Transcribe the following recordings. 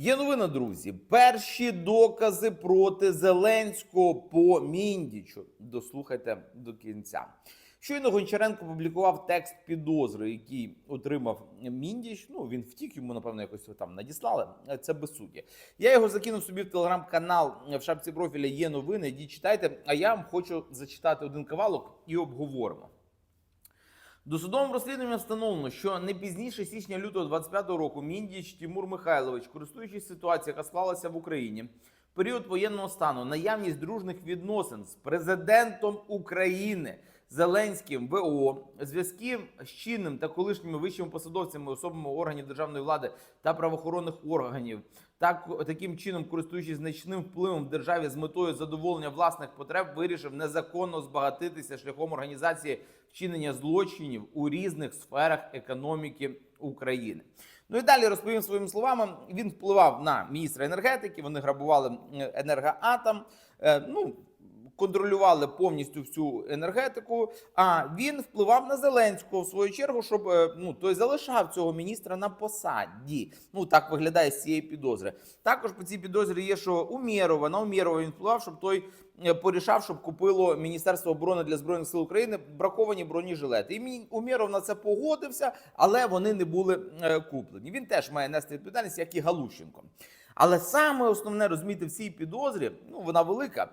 Є новина, друзі. Перші докази проти Зеленського по Міндічу. Дослухайте до кінця. Щойно Гончаренко публікував текст підозри, який отримав Міндіч. Ну він втік, йому напевно якось там надіслали. Це безсуддя. Я його закинув собі в телеграм-канал в шапці профіля. Є новини. Йдіть читайте. А я вам хочу зачитати один кавалок і обговоримо. Досудовим розслідуванням встановлено, що не пізніше січня лютого 25 року Міндіч Тимур Михайлович, користуючись ситуацією, яка склалася в Україні, в період воєнного стану, наявність дружних відносин з президентом України Зеленським ВО, зв'язки з чинним та колишніми вищими посадовцями, особами органів державної влади та правоохоронних органів, так таким чином, користуючись значним впливом в державі з метою задоволення власних потреб, вирішив незаконно збагатитися шляхом організації вчинення злочинів у різних сферах економіки України. Ну і далі розповім своїми словами. Він впливав на міністра енергетики. Вони грабували е, енергоатом. Е, Ну контролювали повністю всю енергетику. А він впливав на Зеленського в свою чергу, щоб е, ну той залишав цього міністра на посаді. Ну так виглядає з цієї підозри. Також по цій підозрі є, що Умєрова на Умєрова він впливав, щоб той е, порішав, щоб купило Міністерство оборони для збройних сил України браковані бронежилети. І Умєров на це погодився, але вони не були е, куплені. Він теж має нести відповідальність, як і Галущенко. Але саме основне розуміти в цій підозрі, ну вона велика.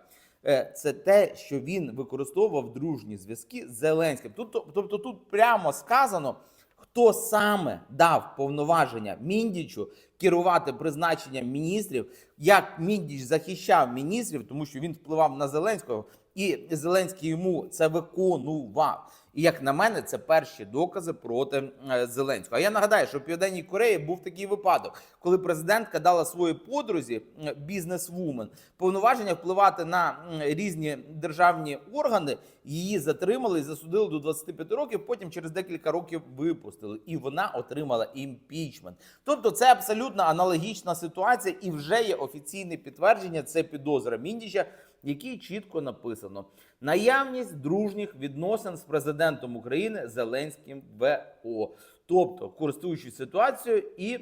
Е, Це те, що він використовував дружні зв'язки з Зеленським. Тут, тобто, тут прямо сказано, хто саме дав повноваження Міндічу керувати призначенням міністрів, як Міндіч захищав міністрів, тому що він впливав на Зеленського, і Зеленський йому це виконував. І як на мене, це перші докази проти е, Зеленського. А я нагадаю, що в Південній Кореї був такий випадок, коли президентка дала своїй подрузі е, бізнесвумен повноваження впливати на різні державні органи. Її затримали засудили до 25 років. Потім через декілька років випустили, і вона отримала імпічмент. Тобто, це абсолютно аналогічна ситуація, і вже є офіційне підтвердження. Це підозра Міндіча, в якій чітко написано наявність дружніх відносин з президентом України Зеленським ВО. Тобто, користуючись ситуацією і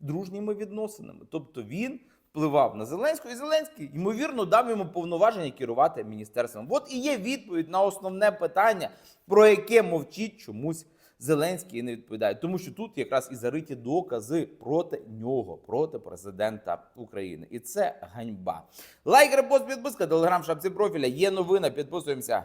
дружніми відносинами. Тобто він впливав на Зеленського, і Зеленський, ймовірно, дав йому повноваження керувати міністерством. От і є відповідь на основне питання, про яке мовчить чомусь. Зеленський не відповідає, тому що тут якраз і зариті докази проти нього, проти президента України, і це ганьба. Лайк, репост, підписка, телеграм, шапці профіля. Є новина. Підписуємося.